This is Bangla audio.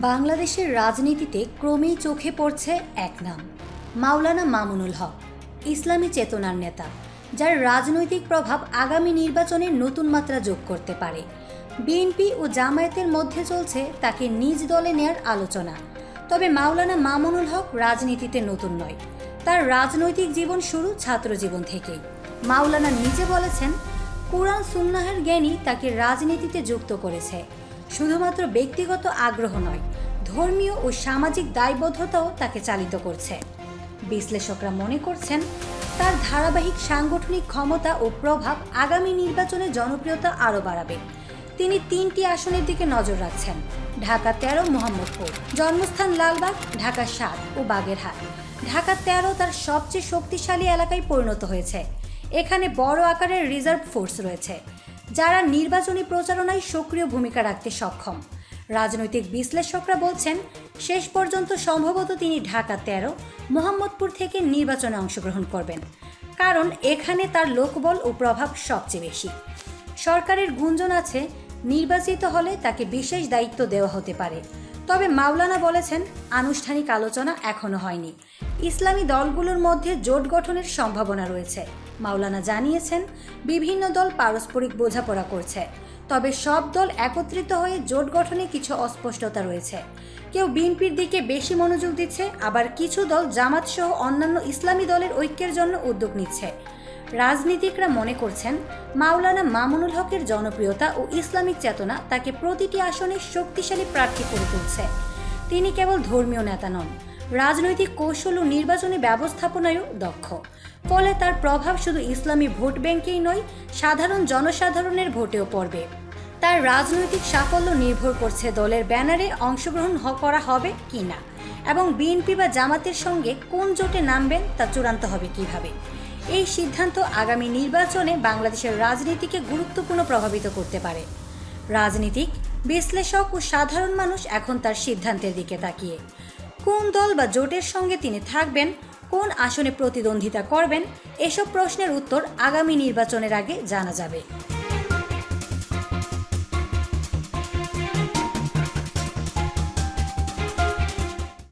বাংলাদেশের রাজনীতিতে ক্রমেই চোখে পড়ছে এক নাম, মাওলানা মামুনুল হক, ইসলামী চেতনার নেতা, যার রাজনৈতিক প্রভাব আগামী নির্বাচনে নতুন মাত্রা যোগ করতে পারে। বিএনপি ও জামায়াতের মধ্যে চলছে তাকে নিজ দলে নেয়ার আলোচনা। তবে মাওলানা মামুনুল হক রাজনীতিতে নতুন নয়, তার রাজনৈতিক জীবন শুরু ছাত্র জীবন থেকেই। মাওলানা নিজে বলেছেন, কুরআন সুন্নাহের জ্ঞানই তাকে রাজনীতিতে যুক্ত করেছে। শুধুমাত্র ব্যক্তিগত আগ্রহ নয়, ধর্মীয় ও সামাজিক দায়বদ্ধতাও তাকে চালিত করছে। বিশ্লেষকরা মনে করছেন, তার ধারাবাহিক সাংগঠনিক ক্ষমতা ও প্রভাব আগামী নির্বাচনে জনপ্রিয়তা আরও বাড়াবে। তিনি তিনটি আসনের দিকে নজর রাখছেন, ঢাকা তেরো, মোহাম্মদপুর। জন্মস্থান লালবাগ, ঢাকা সাত ও বাগেরহাট। ঢাকা তেরো তার সবচেয়ে শক্তিশালী এলাকায় পরিণত হয়েছে। এখানে বড় আকারের রিজার্ভ ফোর্স রয়েছে। যারা নির্বাচনী প্রচারণায় সক্রিয় ভূমিকা রাখতে সক্ষম। রাজনৈতিক বিশ্লেষকরা বলছেন, শেষ পর্যন্ত সম্ভবত তিনি ঢাকা তেরো, মোহাম্মদপুর থেকে নির্বাচনে অংশগ্রহণ করবেন। কারণ এখানে তার লোকবল ও প্রভাব সবচেয়ে বেশি। সরকারের গুঞ্জন আছে, নির্বাচিত হলে তাকে বিশেষ দায়িত্ব দেওয়া হতে পারে। তবে মাওলানা বলেছেন, আনুষ্ঠানিক আলোচনা এখনও হয়নি। ইসলামী দলগুলোর মধ্যে জোট গঠনের সম্ভাবনা রয়েছে। মাওলানা জানিয়েছেন, বিভিন্ন দল পারস্পরিক বোঝাপড়া করছে। তবে সব দল একত্রিত হয়ে জোট গঠনে কিছু অস্পষ্টতা রয়েছে। কেউ বিএনপির দিকে বেশি মনোযোগ দিচ্ছে, আবার কিছু দল জামাত সহ অন্যান্য ইসলামী দলের ঐক্যের জন্য উদ্যোগ নিচ্ছে। রাজনীতিকরা মনে করছেন, মাওলানা মামুনুল হকের জনপ্রিয়তা ও ইসলামিক চেতনা তাকে প্রতিটি আসনে শক্তিশালী প্রার্থী করে তুলছে। তিনি কেবল ধর্মীয় নেতা নন রাজনৈতিক কৌশল ও নির্বাচনী ব্যবস্থাপনায়ও দক্ষ। ফলে তার প্রভাব শুধু ইসলামী ভোট ব্যাংকেই নয়, সাধারণ জনসাধারণের ভোটেও পড়বে। তার রাজনৈতিক সাফল্য নির্ভর করছে দলের ব্যানারে অংশগ্রহণ করা হবে কি না এবং বিএনপি বা জামাতের সঙ্গে কোন জোটে নামবেন তা চূড়ান্ত হবে কীভাবে? এই সিদ্ধান্ত আগামী নির্বাচনে বাংলাদেশের রাজনীতিকে গুরুত্বপূর্ণ প্রভাবিত করতে পারে। রাজনীতিক, বিশ্লেষক ও সাধারণ মানুষ এখন তার সিদ্ধান্তের দিকে তাকিয়ে। কোন দল বা জোটের সঙ্গে তিনি থাকবেন, কোন আসনে প্রতিদ্বন্দ্বিতা করবেন, এসব প্রশ্নের উত্তর আগামী নির্বাচনের আগে জানা যাবে।